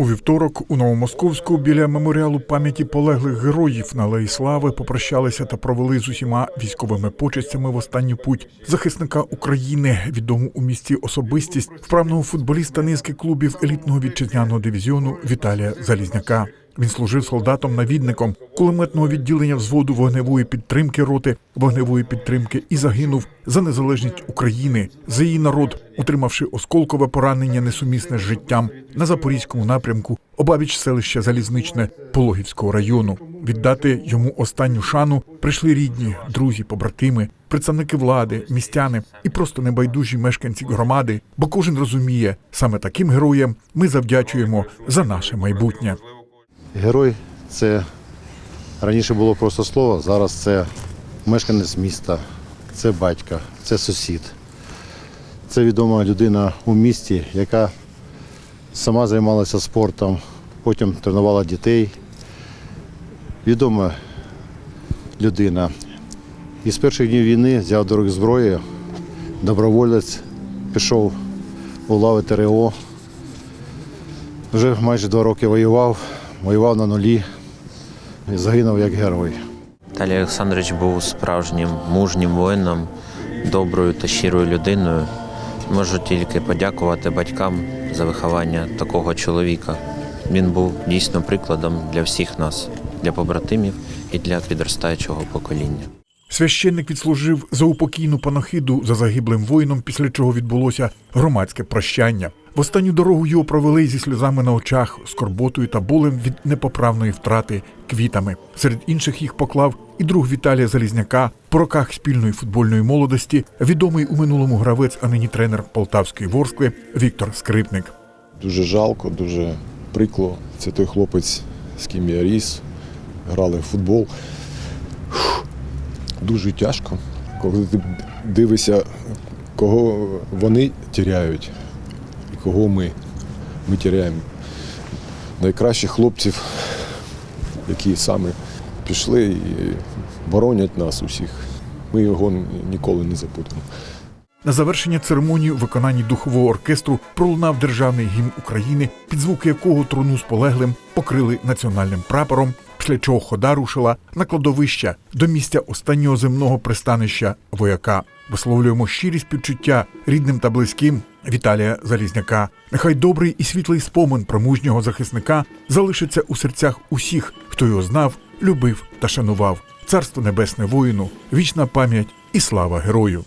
У вівторок у Новомосковську біля меморіалу пам'яті полеглих героїв на Леї Слави попрощалися та провели з усіма військовими почестями в останню путь захисника України, відому у місті особистість, вправного футболіста низки клубів елітного вітчизняного дивізіону Віталія Залізняка. Він служив солдатом-навідником кулеметного відділення взводу вогневої підтримки роти вогневої підтримки і загинув за незалежність України, за її народ, отримавши осколкове поранення несумісне з життям на запорізькому напрямку, обабіч селища Залізничне Пологівського району. Віддати йому останню шану прийшли рідні, друзі, побратими, представники влади, містяни і просто небайдужі мешканці громади. Бо кожен розуміє, саме таким героям ми завдячуємо за наше майбутнє. Герой це раніше було просто слово, зараз це мешканець міста, це батька, це сусід. Це відома людина у місті, яка сама займалася спортом, потім тренувала дітей. Відома людина. І з перших днів війни взяв до рук зброю, доброволець, пішов у лави ТРО. Вже майже два роки воював, воював на нулі і загинув як герой. Віталій Олександрович був справжнім мужнім воїном, доброю та щирою людиною. Можу тільки подякувати батькам за виховання такого чоловіка. Він був дійсно прикладом для всіх нас, для побратимів і для підростаючого покоління. Священник відслужив за упокійну панахиду за загиблим воїном, після чого відбулося громадське прощання. В останню дорогу його провели зі сльозами на очах, скорботою та болем від непоправної втрати квітами. Серед інших їх поклав і друг Віталія Залізняка, по роках спільної футбольної молодості, відомий у минулому гравець, а нині тренер Полтавської Ворскли Віктор Скрипник. Дуже жалко, дуже прикло. Це той хлопець, з ким я ріс, грали в футбол. Дуже тяжко, коли ти дивишся, кого вони тіряють кого ми. Ми тіряємо найкращих хлопців, які саме пішли і боронять нас усіх. Ми його ніколи не забудемо. На завершення церемонії у виконанні духового оркестру пролунав державний гімн України, під звуки якого труну з полеглим покрили національним прапором, після чого хода рушила на кладовище до місця останнього земного пристанища вояка. Висловлюємо щирі співчуття рідним та близьким Віталія Залізняка. Нехай добрий і світлий спомин про мужнього захисника залишиться у серцях усіх, хто його знав, любив та шанував. Царство небесне воїну, вічна пам'ять і слава герою.